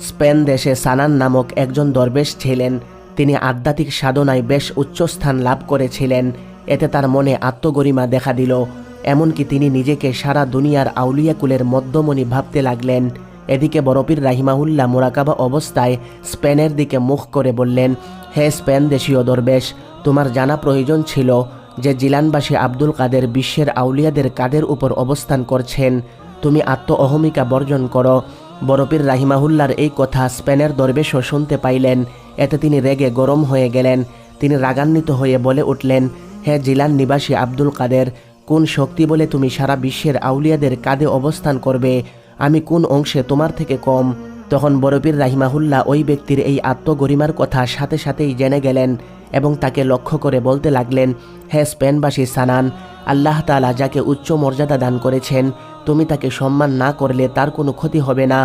Spain দেশে সানান নামক একজন দরবেশ ছিলেন। তিনি আধ্যাত্মিক সাধনায় বেশ উচ্চস্থান লাভ করেছিলেন। এতে তার মনে আত্মগরিমা দেখা দিল। এমনকি তিনি নিজেকে সারা দুনিয়ার আউলিয়াকুলের মধ্যমণি ভাবতে লাগলেন। এদিকে বরফির রাহিমাহুল্লাহ মোরাকাবা অবস্থায় স্পেনের দিকে মুখ করে বললেন, হে স্পেন দেশীয় দরবেশ, তোমার জানা প্রয়োজন ছিল যে জিলানবাসী আব্দুল কাদের বিশ্বের আউলিয়াদের কাদের উপর অবস্থান করছেন। তুমি আত্ম অহমিকা বর্জন করো। বরফির রাহিমাহুল্লার এই কথা স্পেনের দরবেশও শুনতে পাইলেন। এতে তিনি রেগে গরম হয়ে গেলেন। তিনি রাগান্বিত হয়ে বলে উঠলেন, হে জিলান নিবাসী আব্দুল কাদের, কোন শক্তি বলে তুমি সারা বিশ্বের আউলিয়াদের কাঁধে অবস্থান করবে? আমি কোন অংশে তোমার থেকে কম? তখন বরফির রাহিমাহুল্লাহ ওই ব্যক্তির এই আত্মগরিমার কথা সাথে সাথেই জেনে গেলেন এবং তাকে লক্ষ্য করে বলতে লাগলেন, হে স্পেনবাসী সানান, আল্লাহ তালা যাকে উচ্চ মর্যাদা দান করেছেন তুমি তাকে সম্মান না করলে তার কোনো ক্ষতি হবে না।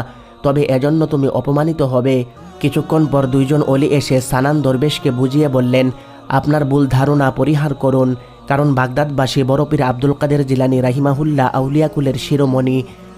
তবে এজন্য তুমি অপমানিত হবে। কিছুক্ষণ পর দুইজন অলি এসে সানান দরবেশকে বুঝিয়ে বললেন, আপনার ভুল ধারণা পরিহার করুন। কারণ বাগদাদবাসী বরফির আব্দুল কাদের জিলানি রাহিমাহুল্লাহ আউলিয়াকুলের শিরোমণি।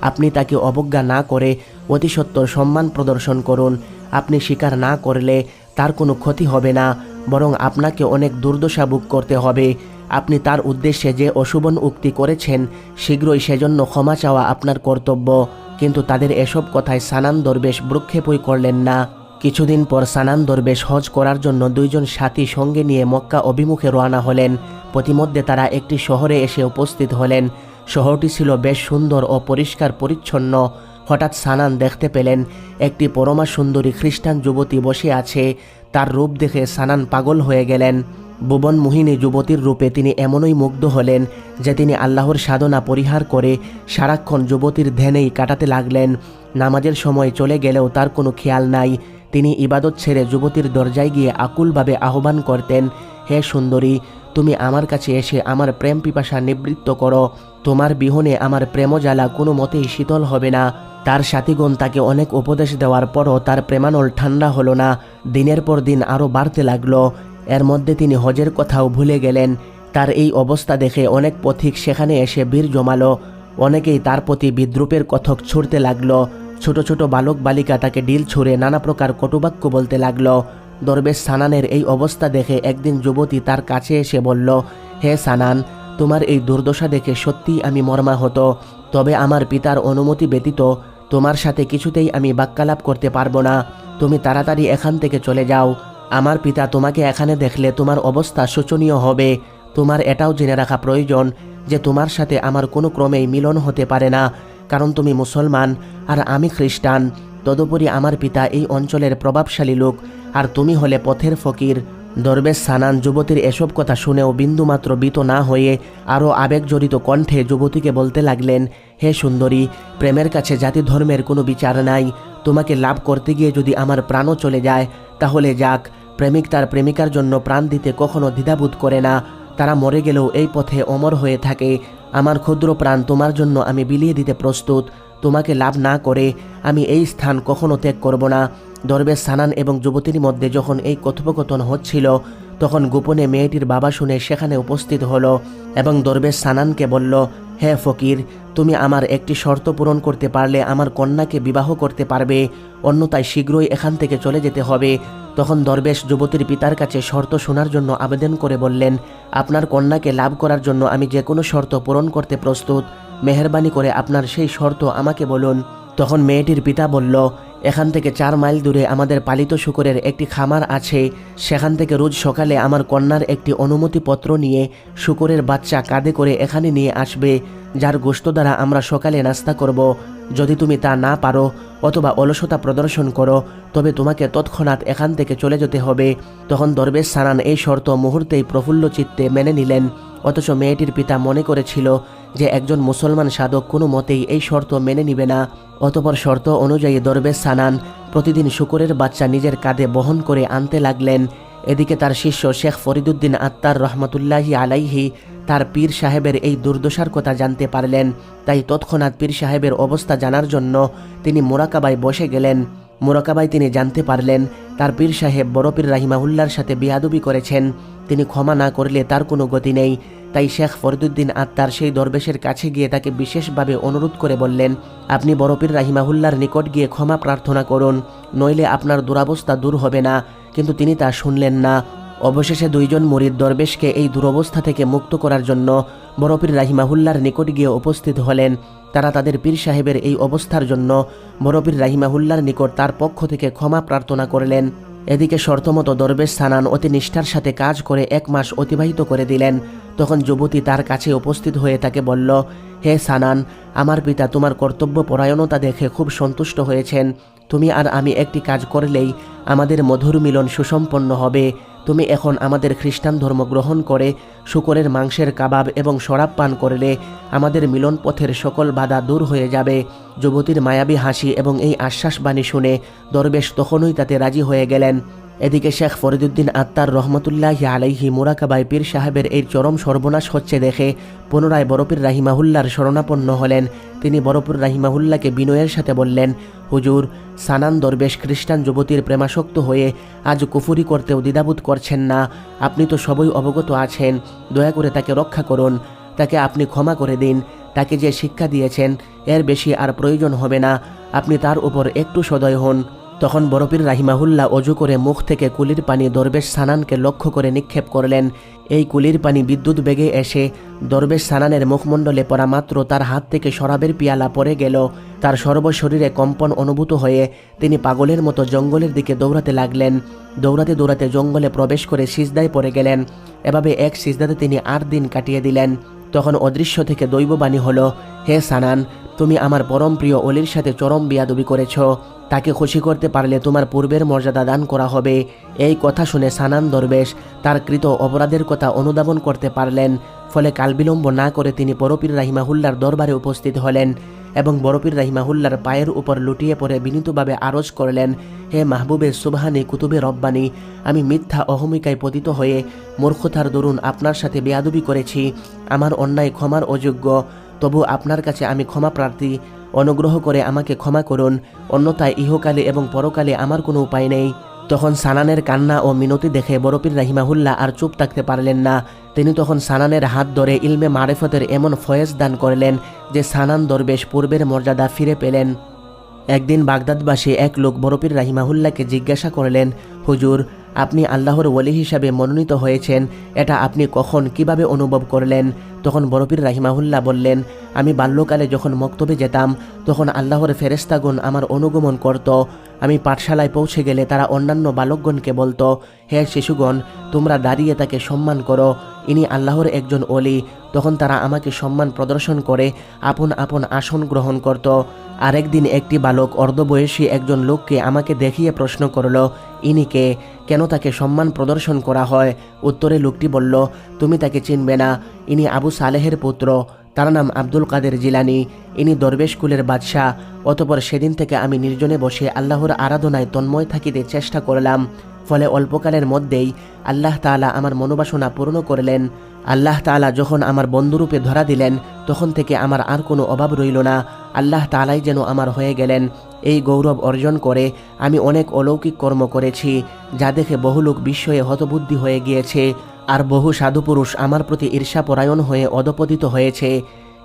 আপনি তাকে অবজ্ঞা না করে অতি সত্বর সম্মান প্রদর্শন করুন। আপনি স্বীকার না করলে তার কোনো ক্ষতি হবে না, বরং আপনাকে অনেক দুর্দশা বুক করতে হবে। আপনি তার উদ্দেশ্যে যে অশুভন উক্তি করেছেন, শীঘ্রই সেজন্য ক্ষমা চাওয়া আপনার কর্তব্য। কিন্তু তাদের এসব কথায় সানান দরবেশ ভ্রুক্ষেপই করলেন না। কিছুদিন পর সানান দরবেশ হজ করার জন্য দুইজন সাথী সঙ্গে নিয়ে মক্কা অভিমুখে রওনা হলেন। প্রতিমধ্যে তারা একটি শহরে এসে উপস্থিত হলেন। শহরটি ছিল বেশ সুন্দর ও পরিষ্কার পরিচ্ছন্ন। হঠাৎ সানান দেখতে পেলেন, একটি পরমা সুন্দরী খ্রিস্টান যুবতী বসে আছে। তার রূপ দেখে সানান পাগল হয়ে গেলেন। ভুবন মোহিনী যুবতীর রূপে তিনি এমনই মুগ্ধ হলেন যে তিনি আল্লাহর সাধনা পরিহার করে সারাক্ষণ যুবতীর ধ্যানেই কাটাতে লাগলেন। নামাজের সময় চলে গেলেও তার কোনো খেয়াল নাই। তিনি ইবাদত ছেড়ে যুবতীর দরজায় গিয়ে আকুলভাবে আহ্বান করতেন, হে সুন্দরী, তুমি আমার কাছে এসে আমার প্রেম পিপাসা নিবৃত্ত করো। তোমার বিহনে আমার প্রেমজ্বালা কোনো মতেই শীতল হবে না। তার সাথীগণ তাকে অনেক উপদেশ দেওয়ার পরও তার প্রেমানল ঠান্ডা হলো না। দিনের পর দিন আরও বাড়তে লাগল। এর মধ্যে তিনি হজের কথাও ভুলে গেলেন। তার এই অবস্থা দেখে অনেক পথিক সেখানে এসে বীর জমালো। অনেকেই তার প্রতি বিদ্রুপের কথক ছুড়তে লাগল। ছোট ছোট বালক বালিকা তাকে ডিল ছুঁড়ে নানা প্রকার কটুবাক্য বলতে লাগল। দরবেশ সানানের এই অবস্থা দেখে একদিন যুবতী তার কাছে এসে বলল, হে সানান, তোমার এই দুর্দশা দেখে সত্যিই আমি মর্মাহত। তবে আমার পিতার অনুমতি ব্যতীত তোমার সাথে কিছুতেই আমি বাক্যালাপ করতে পারব না। তুমি তাড়াতাড়ি এখান থেকে চলে যাও। আমার পিতা তোমাকে এখানে দেখলে তোমার অবস্থা শোচনীয় হবে। তোমার এটাও জেনে রাখা প্রয়োজন যে তোমার সাথে আমার কোনো ক্রমেই মিলন হতে পারে না, কারণ তুমি মুসলমান আর আমি খ্রিস্টান। তদুপরি আমার পিতা এই অঞ্চলের প্রভাবশালী লোক, আর তুমি হলে পথের ফকির। দরবেশ সানান যুবতীর এসব কথা শুনেও বিন্দুমাত্র বিত না হয়ে আরও আবেগজড়িত কণ্ঠে যুবতীকে বলতে লাগলেন, হে সুন্দরী, প্রেমের কাছে জাতি ধর্মের কোনো বিচার নাই। তোমাকে লাভ করতে গিয়ে যদি আমার প্রাণও চলে যায়, তাহলে যাক। প্রেমিক তার প্রেমিকার জন্য প্রাণ দিতে কখনো দ্বিধাবোধ করে না। তারা মরে গেলেও এই পথে অমর হয়ে থাকে। আমার ক্ষুদ্র প্রাণ তোমার জন্য আমি বিলিয়ে দিতে প্রস্তুত। তোমাকে লাভ না করে আমি এই স্থান কখনো ত্যাগ করব না। দরবেশ সানান এবং যুবতীর মধ্যে যখন এই কথোপকথন হচ্ছিল, তখন গোপনে মেয়েটির বাবা শুনে সেখানে উপস্থিত হলো এবং দরবেশ সানানকে বলল, হে ফকির, তুমি আমার একটি শর্ত পূরণ করতে পারলে আমার কন্যাকে বিবাহ করতে পারবে, অন্যথায় শীঘ্রই এখান থেকে চলে যেতে হবে। তখন দরবেশ যুবতীর পিতার কাছে শর্ত শোনার জন্য আবেদন করে বললেন, আপনার কন্যাকে লাভ করার জন্য আমি যে কোনো শর্ত পূরণ করতে প্রস্তুত। মেহরবানি করে আপনার সেই শর্ত আমাকে বলুন। তখন মেয়েটির পিতা বলল এখান থেকে চার মাইল দূরে আমাদের পালিত শুকরের একটি খামার আছে। সেখান থেকে রোজ সকালে আমার কন্যার একটি অনুমতিপত্র নিয়ে শুকরের বাচ্চা কাঁধে করে এখানে নিয়ে আসবে, যার গোস্ত দ্বারা আমরা সকালে নাস্তা করব। যদি তুমি তা না পারো অথবা অলসতা প্রদর্শন করো, তবে তোমাকে তৎক্ষণাৎ এখান থেকে চলে যেতে হবে। তখন দরবেশ সানান এই শর্ত মুহূর্তেই প্রফুল্ল চিত্তে মেনে নিলেন। অথচ মেয়েটির পিতা মনে করেছিল যে একজন মুসলমান সাধক কোনো মতেই এই শর্ত মেনে নিবে না। অতপর শর্ত অনুযায়ী দরবেশ সানান প্রতিদিন শুকুরের বাচ্চা নিজের কাঁধে বহন করে আনতে লাগলেন। এদিকে তার শিষ্য শেখ ফরিদুদ্দিন আত্মার রহমতুল্লাহি আলাইহি তার পীর সাহেবের এই দুর্দশার কথা জানতে পারলেন। তাই তৎক্ষণাৎ পীর সাহেবের অবস্থা জানার জন্য তিনি মোরাকাবায় বসে গেলেন। মোরাকাবায় তিনি জানতে পারলেন, তার পীর সাহেব বড় পীর রাহিমাহুল্লার সাথে বিয়াদুবি করেছেন। তিনি ক্ষমা না করলে তার কোনো গতি নেই। তাই শেখ ফরিদুদ্দিন আত্মার সেই দরবেশের কাছে গিয়ে তাকে বিশেষভাবে অনুরোধ করে বললেন, আপনি বরপীর রাহিমাহুল্লার নিকট গিয়ে ক্ষমা প্রার্থনা করুন, নইলে আপনার দুরাবস্থা দূর হবে না। কিন্তু তিনি তা শুনলেন না। অবশেষে দুইজন মরিদ দরবেশকে এই দুরবস্থা থেকে মুক্ত করার জন্য বরপীর রাহিমাহুল্লার নিকট গিয়ে উপস্থিত হলেন। তারা তাদের পীর সাহেবের এই অবস্থার জন্য বরপীর রাহিমাহুল্লার নিকট তার পক্ষ থেকে ক্ষমা প্রার্থনা করলেন। এদিকে শর্তমতো দরবেশ সানান অতি নিষ্ঠার সাথে কাজ করে এক মাস অতিবাহিত করে দিলেন। তখন যুবতী তার কাছে উপস্থিত হয়ে তাকে বলল, হে সানান, আমার পিতা তোমার কর্তব্য পরায়ণতা দেখে খুব সন্তুষ্ট হয়েছেন। তুমি আর আমি একটি কাজ করলেই আমাদের মধুর মিলন সুসম্পন্ন হবে। তুমি এখন আমাদের খ্রিস্টান ধর্ম গ্রহণ করে শুকরের মাংসের কাবাব এবং শরাব পান করলে আমাদের মিলন পথের সকল বাধা দূর হয়ে যাবে। যুবতীর মায়াবী হাসি এবং এই আশ্বাসবাণী শুনে দরবেশ তখনই তাতে রাজি হয়ে গেলেন। এদিকে শেখ ফরিদুদ্দিন আত্মার রহমতুল্লাহ আলাইহি মুরাকাবাই পীর সাহেবের এই চরম সর্বনাশ হচ্ছে দেখে পুনরায় বরফির রাহিমাহুল্লার শরণাপন্ন হলেন। তিনি বরফুর রাহিমাহুল্লাকে বিনয়ের সাথে বললেন, হুজুর, সানান দরবেশ খ্রিস্টান যুবতীর প্রেমাসক্ত হয়ে আজ কুফুরি করতেও দ্বিধাবোধ করছেন না। আপনি তো সবই অবগত আছেন, দয়া করে তাকে রক্ষা করুন। তাকে আপনি ক্ষমা করে দিন। তাকে যে শিক্ষা দিয়েছেন, এর বেশি আর প্রয়োজন হবে না। আপনি তার উপর একটু সদয় হন। তখন বরফির রাহিমাহুল্লাহ অজু করে মুখ থেকে কুলির পানি দরবেশ সানানকে লক্ষ্য করে নিক্ষেপ করলেন। এই কুলির পানি বিদ্যুৎ বেগে এসে দরবেশ সানানের মুখমণ্ডলে পড়া মাত্র তার হাত থেকে শরাবের পিয়ালা পড়ে গেল। তার সর্বশরীরে কম্পন অনুভূত হয়ে তিনি পাগলের মতো জঙ্গলের দিকে দৌড়াতে লাগলেন। দৌড়াতে দৌড়াতে জঙ্গলে প্রবেশ করে সিজদায় পড়ে গেলেন। এভাবে এক সিজদাতে তিনি আট দিন কাটিয়ে দিলেন। তখন অদৃশ্য থেকে দৈববাণী হলো, হে সানান তুমি আমার পরম প্রিয় অলির সাথে চরম বিয়াদবি করেছ। তাকে খুশি করতে পারলে তোমার পূর্বের মর্যাদা দান করা হবে। এই কথা শুনে সানান দরবেশ তার কৃত অপরাধের কথা অনুধাবন করতে পারলেন, ফলে কালবিলম্ব না করে তিনি বরপীর রাহিমাহুল্লার দরবারে উপস্থিত হলেন এবং বরপীর রাহিমাহুল্লার পায়ের উপর লুটিয়ে পড়ে বিনীতভাবে আরজ করলেন, হে মাহবুবে সুবহানি কুতুবে রব্বানি, আমি মিথ্যা অহমিকায় পতিত হয়ে মূর্খতার দরুন আপনার সাথে বেয়াদবি করেছি। আমার অন্যায় ক্ষমার অযোগ্য। তবু আপনার কাছে আমি ক্ষমা প্রার্থী, অনুগ্রহ করে আমাকে ক্ষমা করুন, অন্যথায় ইহকালে এবং পরকালে আমার কোনো উপায় নেই। তখন সানানের কান্না ও মিনতি দেখে বরপীর রাহিমাহুল্লাহ আর চুপ থাকতে পারলেন না। তিনি তখন সানানের হাত ধরে ইলমে মারেফতের এমন ফয়েজ দান করলেন যে সানান দরবেশ পূর্বের মর্যাদা ফিরে পেলেন। একদিন বাগদাদবাসী এক লোক বরপীর রাহিমাহুল্লাহকে জিজ্ঞাসা করলেন, হুজুর আপনি আল্লাহর ওলি হিসাবে মনোনীত হয়েছেন, এটা আপনি কখন কীভাবে অনুভব করলেন? তখন বরপীর রাহিমাহুল্লাহ বললেন, আমি বাল্যকালে যখন মক্তবে যেতাম, তখন আল্লাহর ফেরেস্তাগুন আমার অনুগমন করত। আমি পাঠশালায় পৌঁছে গেলে তারা অন্যান্য বালকগণকে বলতো, হে শিশুগণ, তোমরা দাঁড়িয়ে তাকে সম্মান করো। ইনি আল্লাহর একজন অলি তখন তারা আমাকে সম্মান প্রদর্শন করে, আপন আপন আসন গ্রহণ করত। আরেকদিন একটি বালক অর্ধবয়সী একজন লোককে আমাকে দেখিয়ে প্রশ্ন করল, ইনি কে? কেন তাকে সম্মান প্রদর্শন করা হয়? উত্তরে লোকটি বলল, তুমি তাকে চিনবে না। ইনি আবু সালেহের পুত্র। তার নাম আব্দুল কাদের জিলানি। ইনি দরবেশ কুলের বাদশাহ। অতপর সেদিন থেকে আমি নির্জনে বসে আল্লাহর আরাধনায় তন্ময় থাকিতে চেষ্টা করলাম। ফলে অল্পকালের মধ্যেই আল্লাহ তাআলা আমার মনোবাসনা পূর্ণ করলেন। আল্লাহ তাআলা যখন আমার বন্ধুরূপে ধরা দিলেন, তখন থেকে আমার আর কোনো অভাব রইল না। আল্লাহ তাআলাই যেন আমার হয়ে গেলেন, এই গৌরব অর্জন করে আমি অনেক অলৌকিক কর্ম করেছি, যা দেখে বহু লোক বিস্ময়ে হতবুদ্ধি হয়ে গিয়েছে, আর বহু সাধুপুরুষ আমার প্রতি ঈর্ষাপরায়ণ হয়ে অধপতিত হয়েছে।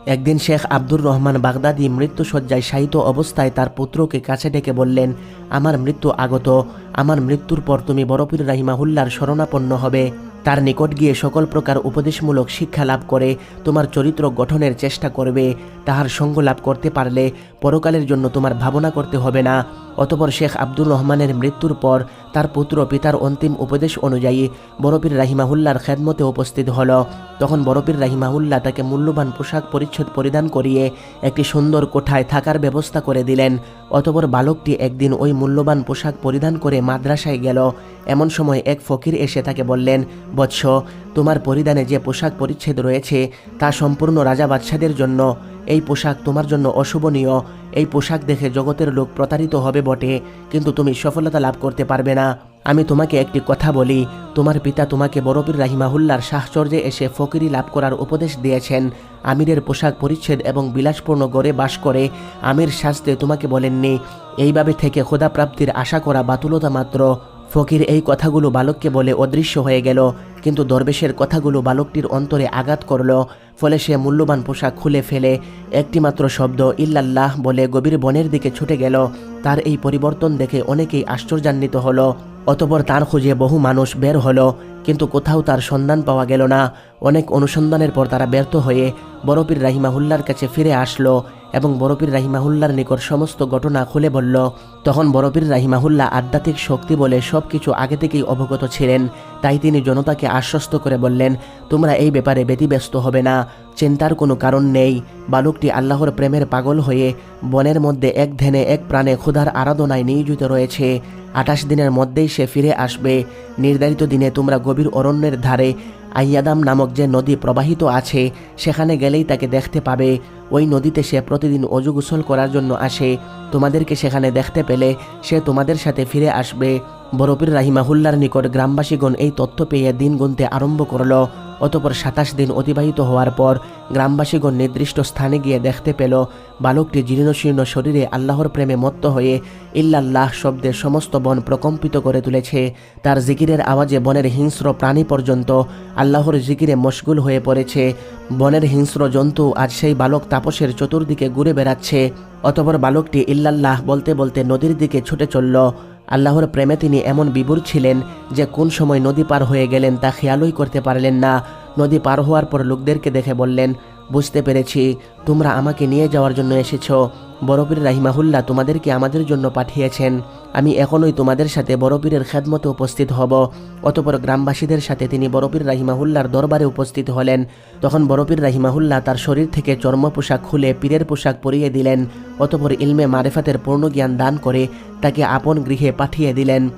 একদিন শেখ আব্দুর রহমান বাগদাদি মৃত্যুসজ্জায় শায়িত অবস্থায় তার পুত্রকে কাছে ডেকে বললেন, আমার মৃত্যু আগত, আমার মৃত্যুর পর তুমি বরফির রাহিমাহুল্লার শরণাপন্ন হবে। তার নিকট গিয়ে সকল প্রকার উপদেশমূলক শিক্ষা লাভ করে তোমার চরিত্র গঠনের চেষ্টা করবে। তাহার সঙ্গ লাভ করতে পারলে পরকালের জন্য তোমার ভাবনা করতে হবে না। অতপর শেখ আব্দুর রহমানের মৃত্যুর পর তার পুত্র পিতার অন্তিম উপদেশ অনুযায়ী বরফির রাহিমাহুল্লার খেদমতে উপস্থিত হল। তখন বরফির রাহিমাহুল্লাহ তাকে মূল্যবান পোশাক পরিচ্ছদ পরিধান করিয়ে একটি সুন্দর কোঠায় থাকার ব্যবস্থা করে দিলেন। অতপর বালকটি একদিন ওই মূল্যবান পোশাক পরিধান করে মাদ্রাসায় গেল। এমন সময় এক ফকির এসে তাকে বললেন বৎস, তোমার পরিধানে যে পোশাক পরিচ্ছেদ রয়েছে, তা সম্পূর্ণ রাজা বাদশাদের জন্য। এই পোশাক তোমার জন্য অশুভনীয়। এই পোশাক দেখে জগতের লোক প্রতারিত হবে বটে, কিন্তু তুমি সফলতা লাভ করতে পারবে না। আমি তোমাকে একটি কথা বলি, তোমার পিতা তোমাকে বরফির রাহিমাহুল্লার সাহচর্যে এসে ফকিরি লাভ করার উপদেশ দিয়েছেন। আমিরের পোশাক পরিচ্ছেদ এবং বিলাসপূর্ণ গড়ে বাস করে, আমির শাস্তে তোমাকে বলেননি, এইভাবে থেকে খোদা প্রাপ্তির আশা করা বাতুলতা মাত্র। ফকির এই কথাগুলো বালককে বলে অদৃশ্য হয়ে গেল, কিন্তু দরবেশের কথাগুলো বালকটির অন্তরে আঘাত করল, ফলে সে মূল্যবান পোশাক খুলে ফেলে, একটিমাত্র শব্দ ইল্লাল্লাহ বলে গভীর বনের দিকে ছুটে গেল। তার এই পরিবর্তন দেখে অনেকেই আশ্চর্যান্বিত হলো, অতপর তার খুঁজে বহু মানুষ বের হলো। কিন্তু কোথাও তার সন্ধান পাওয়া গেল না। অনেক অনুসন্ধানের পর তারা ব্যর্থ হয়ে বরফির রাহিমাহুল্লার কাছে ফিরে আসলো এবং বরফির রাহিমাহুল্লার নিকট সমস্ত ঘটনা খুলে বলল, তখন বরফির রাহিমাহুল্লাহ আধ্যাত্মিক শক্তি বলে সব কিছু আগে থেকেই অবগত ছিলেন। তাই তিনি জনতাকে আশ্বস্ত করে বললেন, তোমরা এই ব্যাপারে ব্যতিব্যস্ত হবে না, চিন্তার কোনো কারণ নেই। বালকটি আল্লাহর প্রেমের পাগল হয়ে বনের মধ্যে এক ধ্যানে এক প্রাণে ক্ষুধার আরাধনায় নিয়োজিত রয়েছে। আঠাশ দিনের মধ্যেই সে ফিরে আসবে। নির্ধারিত দিনে তোমরা গভীর অরণ্যের ধারে আইয়াদাম নামক যে নদী প্রবাহিত আছে, সেখানে গেলেই তাকে দেখতে পাবে। ওই নদীতে সে প্রতিদিন অজু গোসল করার জন্য আসে। তোমাদেরকে সেখানে দেখতে পেলে সে তোমাদের সাথে ফিরে আসবে। বরফির রাহিমাহুল্লার নিকট গ্রামবাসীগণ এই তথ্য পেয়ে দিন গুনতে আরম্ভ করল। অতপর সাতাশ দিন অতিবাহিত হওয়ার পর গ্রামবাসীগণ নির্দিষ্ট স্থানে গিয়ে দেখতে পেল, বালকটি জীর্ণশীর্ণ শরীরে আল্লাহর প্রেমে মত্ত হয়ে ইল্লাল্লাহ শব্দের সমস্ত বন প্রকম্পিত করে তুলেছে। তার জিকিরের আওয়াজে বনের হিংস্র প্রাণী পর্যন্ত আল্লাহর জিকিরে মশগুল হয়ে পড়েছে। বনের হিংস্র জন্তু আজ সেই বালক তাপসের চতুর্দিকে ঘুরে বেড়াচ্ছে। অতপর বালকটি ইল্লাল্লাহ বলতে বলতে নদীর দিকে ছুটে চলল। আল্লাহর প্রেমে তিনি এমন বিবুর ছিলেন যে কোন সময় নদী পার হয়ে গেলেন তা খেয়ালই করতে পারলেন না। নদী পার হওয়ার পর লোকদেরকে দেখে বললেন, বুঝতে পেরেছি, তোমরা আমাকে নিয়ে যাওয়ার জন্য এসেছ। বরফির রাহিমাহুল্লাহ তোমাদেরকে আমাদের জন্য পাঠিয়েছেন। আমি এখনই তোমাদের সাথে বরফিরের খেদমতে উপস্থিত হব। অতপর গ্রামবাসীদের সাথে তিনি বরফির রাহিমাহুল্লার দরবারে উপস্থিত হলেন। তখন বরফির রাহিমাহুল্লাহ তার শরীর থেকে চর্ম পোশাক খুলে পীরের পোশাক পরিয়ে দিলেন। অতপর ইলমে মারেফাতের পূর্ণ জ্ঞান দান করে তাকে আপন গৃহে পাঠিয়ে দিলেন।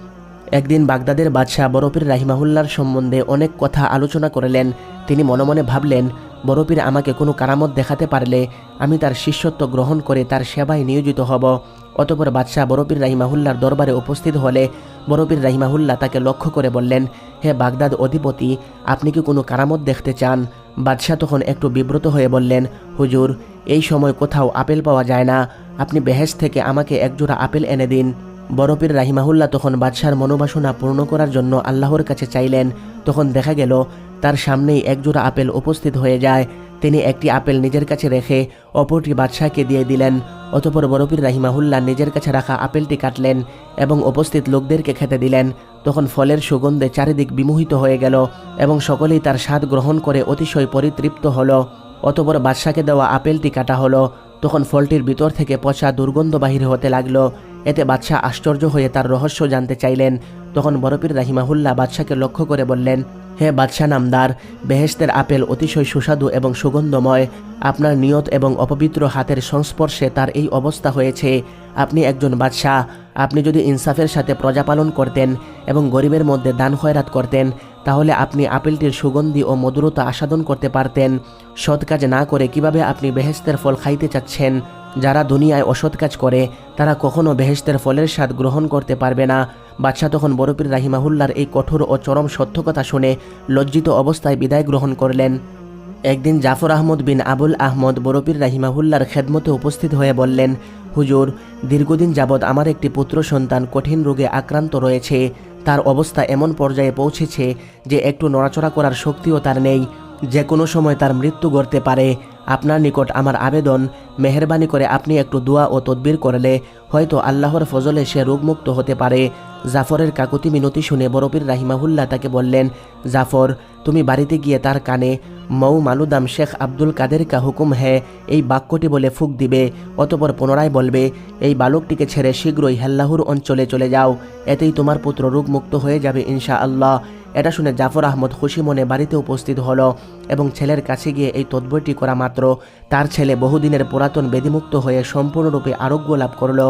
একদিন বাগদাদের বাদশাহ বরফির রাহিমাহুল্লার সম্বন্ধে অনেক কথা আলোচনা করলেন। তিনি মনে মনে ভাবলেন বরফির আমাকে কোনো কারামত দেখাতে পারলে আমি তার শিষ্যত্ব গ্রহণ করে তার সেবায় নিয়োজিত হব। অতপর বাদশাহ বরফির রাহিমাহুল্লার দরবারে উপস্থিত হলে বরফির রাহিমাহুল্লাহ তাকে লক্ষ্য করে বললেন, হে বাগদাদ অধিপতি, আপনি কি কোনো কারামত দেখতে চান? বাদশাহ তখন একটু বিব্রত হয়ে বললেন, হুজুর, এই সময় কোথাও আপেল পাওয়া যায় না। আপনি বেহেস থেকে আমাকে একজোড়া আপেল এনে দিন। বরফির রাহিমাহুল্লাহ তখন বাদশার মনোবাসনা পূর্ণ করার জন্য আল্লাহর কাছে চাইলেন। তখন দেখা গেল, তার সামনেই একজোড়া আপেল উপস্থিত হয়ে যায়। তিনি একটি আপেল নিজের কাছে রেখে অপরটি বাদশাহকে দিয়ে দিলেন। অতপর বরফির রাহিমাহুল্লাহ নিজের কাছে রাখা আপেলটি কাটলেন এবং উপস্থিত লোকদেরকে খেতে দিলেন। তখন ফলের সুগন্ধে চারিদিক বিমোহিত হয়ে গেল এবং সকলেই তার স্বাদ গ্রহণ করে অতিশয় পরিতৃপ্ত হলো। অতপর বাদশাকে দেওয়া আপেলটি কাটা হলো। তখন ফলটির ভিতর থেকে পচা দুর্গন্ধ বাহির হতে লাগল। এতে বাদশাহ আশ্চর্য হয়ে তার রহস্য জানতে চাইলেন। তখন বরফির রাহিমাহুল্লাহ বাদশাকে লক্ষ্য করে বললেন, হে বাদশাহ নামদার বেহেস্তের আপেল অতিশয় সুস্বাদু এবং সুগন্ধময়। আপনার নিয়ত এবং অপবিত্র হাতের সংস্পর্শে তার এই অবস্থা হয়েছে। আপনি একজন বাদশাহ, আপনি যদি ইনসাফের সাথে প্রজা পালন করতেন এবং গরিবের মধ্যে দান খয়রাত করতেন, তাহলে আপনি আপেলটির সুগন্ধি ও মধুরতা আস্বাদন করতে পারতেন। সৎ কাজ না করে কীভাবে আপনি বেহেস্তের ফল খাইতে চাচ্ছেন? যারা দুনিয়ায় অসৎ কাজ করে, তারা কখনো বেহেস্তের ফলের স্বাদ গ্রহণ করতে পারবে না। বাদশাহ তখন বরফির রাহিমাহুল্লার এই কঠোর ও চরম সত্য কথা শুনে লজ্জিত অবস্থায় বিদায় গ্রহণ করলেন। একদিন জাফর আহমদ বিন আবুল আহমদ বরফির রাহিমাহুল্লার খেদমতে উপস্থিত হয়ে বললেন, হুজুর, দীর্ঘদিন যাবৎ আমার একটি পুত্র সন্তান কঠিন রোগে আক্রান্ত রয়েছে। তার অবস্থা এমন পর্যায়ে পৌঁছেছে যে একটু নড়াচড়া করার শক্তিও তার নেই। যে কোনো সময় তার মৃত্যু গড়তে পারে। আপনার নিকট আমার আবেদন, মেহরবানি করে আপনি একটু দোয়া ও তদবির করলে হয়তো আল্লাহর ফজলে সে রোগমুক্ত হতে পারে। জাফরের কাকুতি মিনতি শুনে বরফির রাহিমাহুল্লাহ তাকে বললেন, জাফর, তুমি বাড়িতে গিয়ে তার কানে, মৌ মালুদাম শেখ আব্দুল কাদের কা হুকুম হ্যাঁ এই বাক্যটি বলে ফুক দিবে। অতপর পুনরায় বলবে, এই বালকটিকে ছেড়ে শীঘ্রই হেল্লাহুর অঞ্চলে চলে যাও। এতেই তোমার পুত্র রোগমুক্ত হয়ে যাবে ইনশা আল্লাহ এটা শুনে জাফর আহমদ খুশি মনে বাড়িতে উপস্থিত হলো এবং ছেলের কাছে গিয়ে এই তদ্বয়টি করা মাত্র। তার ছেলে বহুদিনের পুরাতন বেদিমুক্ত হয়ে সম্পূর্ণরূপে আরোগ্য লাভ করল।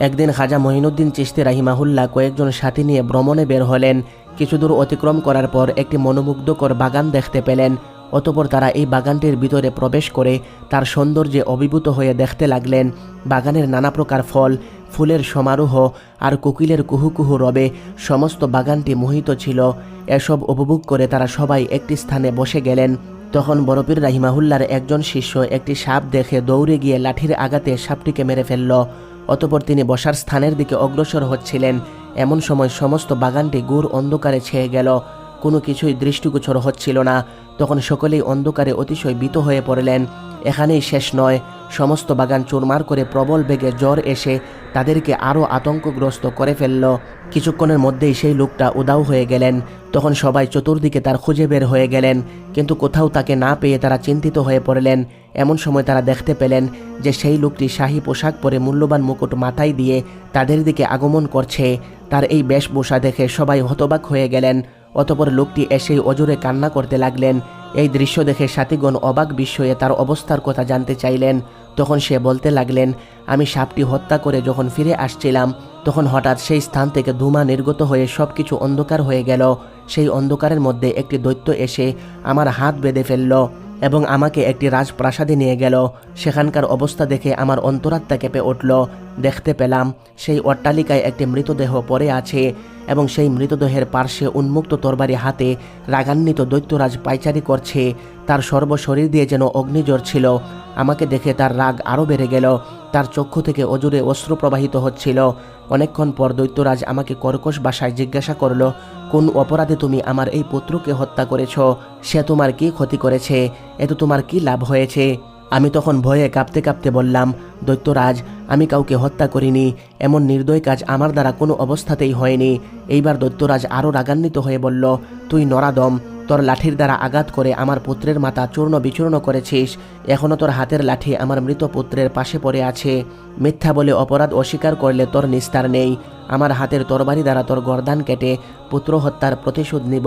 একদিন খাজা মহিনুদ্দিন চিস্তি রাহিমাহুল্লাহ কয়েকজন সাথী নিয়ে ভ্রমণে বের হলেন। কিছু দূর অতিক্রম করার পর একটি মনোমুগ্ধকর বাগান দেখতে পেলেন। অতপর তারা এই বাগানটির ভিতরে প্রবেশ করে তার সৌন্দর্যে অভিভূত হয়ে দেখতে লাগলেন, বাগানের নানা প্রকার ফল, ফুলের সমারোহ আর কোকিলের কুহু কুহু রবে সমস্ত বাগানটি মোহিত ছিল। এসব উপভোগ করে তারা সবাই একটি স্থানে বসে গেলেন। তখন বরফির রাহিমাহুল্লার একজন শিষ্য একটি সাপ দেখে দৌড়ে গিয়ে লাঠির আঘাতে সাপটিকে মেরে ফেলল। অতপর তিনি বসার স্থানের দিকে অগ্রসর হচ্ছিলেন। এমন সময় সমস্ত বাগানটি গুড় অন্ধকারে ছেয়ে গেল। কোনো কিছুই দৃষ্টিগোচর হচ্ছিল না। তখন সকলেই অন্ধকারে অতিশয় ভীত হয়ে পড়লেন। এখানেই শেষ নয়। সমস্ত বাগান চুরমার করে প্রবল বেগে জ্বর এসে তাদেরকে আরও আতঙ্কগ্রস্ত করে ফেলল। কিছুক্ষণের মধ্যেই সেই লোকটা উদাও হয়ে গেলেন। তখন সবাই চতুর্দিকে তার খুঁজে বের হয়ে গেলেন। কিন্তু কোথাও তাকে না পেয়ে তারা চিন্তিত হয়ে পড়লেন। এমন সময় তারা দেখতে পেলেন যে সেই লোকটি শাহী পোশাক পরে মূল্যবান মুকুট মাথায় দিয়ে তাদের দিকে আগমন করছে। তার এই বেশভূষা দেখে সবাই হতবাক হয়ে গেলেন। অতপর লোকটি এসেই অজুরে কান্না করতে লাগলেন। এই দৃশ্য দেখে সাথীগণ অবাক বিস্ময়ে তার অবস্থার কথা জানতে চাইলেন। তখন সে বলতে লাগলেন, আমি সাপটি হত্যা করে যখন ফিরে আসছিলাম, তখন হঠাৎ সেই স্থান থেকে ধুমা নির্গত হয়ে সব কিছু অন্ধকার হয়ে গেল। সেই অন্ধকারের মধ্যে একটি দৈত্য এসে আমার হাত বেঁধে ফেলল। এবং আমাকে একটি রাজপ্রাসাদে নিয়ে গেল। সেখানকার অবস্থা দেখে আমার অন্তরাত্মা কেঁপে উঠল। দেখতে পেলাম, সেই অট্টালিকায় একটি মৃতদেহ পড়ে আছে এবং সেই মৃতদেহের পার্শ্বে উন্মুক্ত তরবারি হাতে রাগান্বিত দৈত্যরাজ পাইচারি করছে। তার সর্বশরীর দিয়ে যেন অগ্নিজ্বর ছিল। আমাকে দেখে তার রাগ আরও বেড়ে গেল। তার চক্ষু থেকে অজুরে অশ্রু প্রবাহিত হচ্ছিল। অনেকক্ষণ পর দৈত্যরাজ আমাকে কর্কশ বাসায় জিজ্ঞাসা করল, কোন অপরাধে তুমি আমার এই পুত্রকে হত্যা করেছ? সে তোমার কি ক্ষতি করেছে? এতে তোমার কি লাভ হয়েছে? আমি তখন ভয়ে কাঁপতে কাঁপতে বললাম, দৈত্যরাজ, আমি কাউকে হত্যা করিনি। এমন নির্দয় কাজ আমার দ্বারা কোনো অবস্থাতেই হয়নি। এইবার দৈত্যরাজ আরও রাগান্বিত হয়ে বলল, তুই নরাদম তোর লাঠির দ্বারা আঘাত করে আমার পুত্রের মাথা চূর্ণ বিচূর্ণ করেছিস এখনও তোর হাতের লাঠি আমার মৃত পুত্রের পাশে পড়ে আছে। মিথ্যা বলে অপরাধ অস্বীকার করলে তোর নিস্তার নেই। আমার হাতের তরবারি দ্বারা তোর গর্দান কেটে পুত্র হত্যার প্রতিশোধ নিব।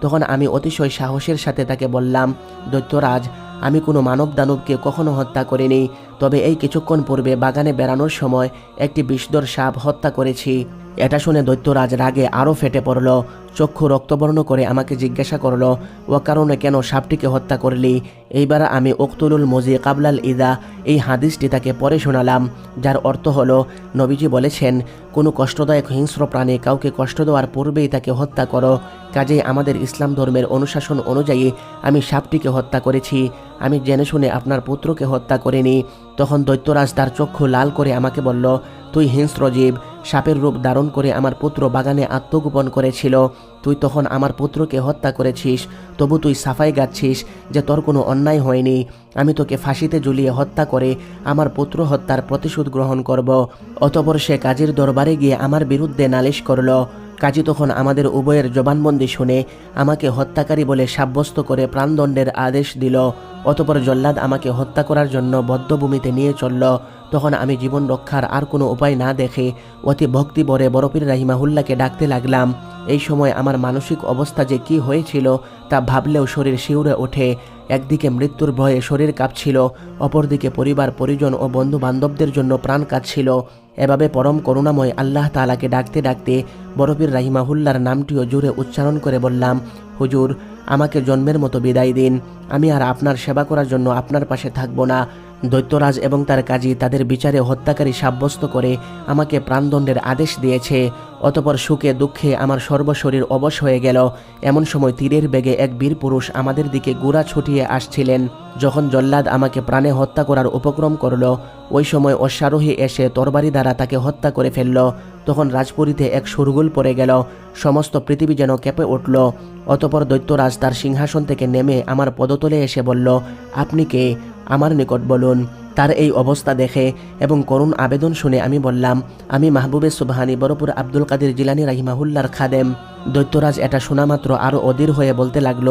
তখন আমি অতিশয় সাহসের সাথে তাকে বললাম, দৈত্যরাজ, আমি কোনো মানব দানবকে কখনো হত্যা করিনি। তবে এই কিছুক্ষণ পূর্বে বাগানে বেড়ানোর সময় একটি বিষদর সাপ হত্যা করেছি। এটা শুনে দৈত্যরাজ রাগে আরও ফেটে পড়ল, চক্ষু রক্তবর্ণ করে আমাকে জিজ্ঞাসা করল, ও কারণে কেন সাপটিকে হত্যা করলি? এইবার আমি উক্তুলুল মজি কাবলাল ইদা এই হাদিসটি তাকে পরে শোনালাম, যার অর্থ হলো, নবীজি বলেছেন, কোনো কষ্টদায়ক হিংস্র প্রাণী কাউকে কষ্ট দেওয়ার পূর্বেই তাকে হত্যা করো। কাজেই আমাদের ইসলাম ধর্মের অনুশাসন অনুযায়ী আমি সাপটিকে হত্যা করেছি। আমি জেনে শুনে আপনার পুত্রকে হত্যা করিনি। তখন দৈত্যরাজ তার চক্ষু লাল করে আমাকে বলল, তুই হিংস্র জীব সাপের রূপ ধারণ করে আমার পুত্র বাগানে আত্মগোপন করেছিল। তুই তখন আমার পুত্রকে হত্যা করেছিস, তবু তুই সাফাই গাচ্ছিস যে তোর কোনো অন্যায় হয়নি। আমি তোকে ফাঁসিতে ঝুলিয়ে হত্যা করে আমার পুত্র হত্যার প্রতিশোধ গ্রহণ করব। অতপর সে কাজীর দরবারে গিয়ে আমার বিরুদ্ধে নালিশ করল। কাজী তখন আমাদের উভয়ের জবানবন্দি শুনে আমাকে হত্যাকারী বলে সাব্যস্ত করে প্রাণদণ্ডের আদেশ দিল। অতপর জল্লাদ আমাকে হত্যা করার জন্য বদ্ধভূমিতে নিয়ে চলল। তখন আমি জীবন রক্ষার আর কোনো উপায় না দেখে অতি ভক্তি বরে বরফির রাহিমাহুল্লাকে ডাকতে লাগলাম। এই সময় আমার মানসিক অবস্থা যে কি হয়েছিল তা ভাবলেও শরীর শিউরে ওঠে। একদিকে মৃত্যুর ভয়ে শরীর কাঁপছিল, অপরদিকে পরিবার, পরিজন ও বন্ধু বান্ধবদের জন্য প্রাণ কাঁদছিল। এভাবে পরম করুণাময় আল্লাহ তালাকে ডাকতে ডাকতে বরফির রাহিমাহুল্লার নামটিও জুড়ে উচ্চারণ করে বললাম, হুজুর, আমাকে জন্মের মতো বিদায় দিন। আমি আর আপনার সেবা করার জন্য আপনার পাশে থাকব না। দৈত্যরাজ এবং তার কাজী তাদের বিচারে হত্যাকারী সাব্যস্ত করে আমাকে প্রাণদণ্ডের আদেশ দিয়েছে। অতপর সুখে দুঃখে আমার সর্বশরীর অবশ হয়ে গেল। এমন সময় তীরের বেগে এক বীর পুরুষ আমাদের দিকে গোড়া ছুটিয়ে আসছিলেন। যখন জল্লাদ আমাকে প্রাণে হত্যা করার উপক্রম করল, ওই সময় অশ্বারোহী এসে তরবারি দ্বারা তাকে হত্যা করে ফেলল। তখন রাজপুরীতে এক সুরগুল পড়ে গেল। সমস্ত পৃথিবী যেন কেঁপে উঠল। অতপর দৈত্যরাজ তার সিংহাসন থেকে নেমে আমার পদতলে এসে বলল, আপনি কে? আমার নিকট বলুন, তার এই অবস্থা দেখে এবং করুণ আবেদন শুনে আমি বললাম, আমি মাহবুবে সুবহানি বরপুর আব্দুল কাদের জিলানি রাহিমাহুল্লার খাদেম। দৈত্যরাজ এটা শোনা মাত্র আরও অধীর হয়ে বলতে লাগল,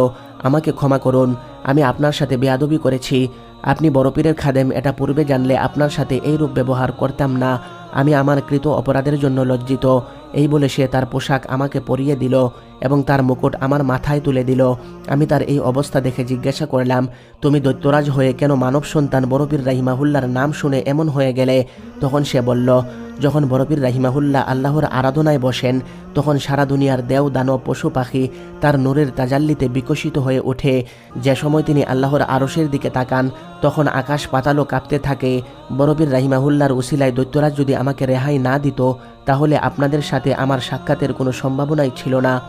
আমাকে ক্ষমা করুন, আমি আপনার সাথে বেয়াদবি করেছি, আপনি বড়পীরের খাদেম এটা পূর্বে জানলে আপনার সাথে এই রূপ ব্যবহার করতাম না, আমি আমার কৃত অপরাধের জন্য লজ্জিত, এই বলে সে তার পোশাক আমাকে পরিয়ে দিল এবং তার মুকুট আমার মাথায় তুলে দিল। আমি তার এই অবস্থা দেখে জিজ্ঞাসা করলাম, তুমি দৈত্যরাজ হয়ে কেন মানব সন্তান বরপীর রাহিমাহুল্লার নাম শুনে এমন হয়ে গেলে? তখন সে বলল, যখন বরপীর রাহিমাহুল্লাহ আল্লাহর আরাধনায় বসেন, তখন সারা দুনিয়ার দেও দানব পশু পাখি তার নূরের তাজাল্লিতে বিকশিত হয়ে ওঠে। যে সময় তিনি আল্লাহর আরশের দিকে তাকান, তখন আকাশ পাতালও কাঁপতে থাকে। বরবীর রাহিমাহুল্লার উসিলায় দৈত্যরাজ যদি আমাকে রেহাই না দিত, তাহলে আপনাদের সাথে আমার সাক্ষাতের কোনো সম্ভাবনাই ছিল না।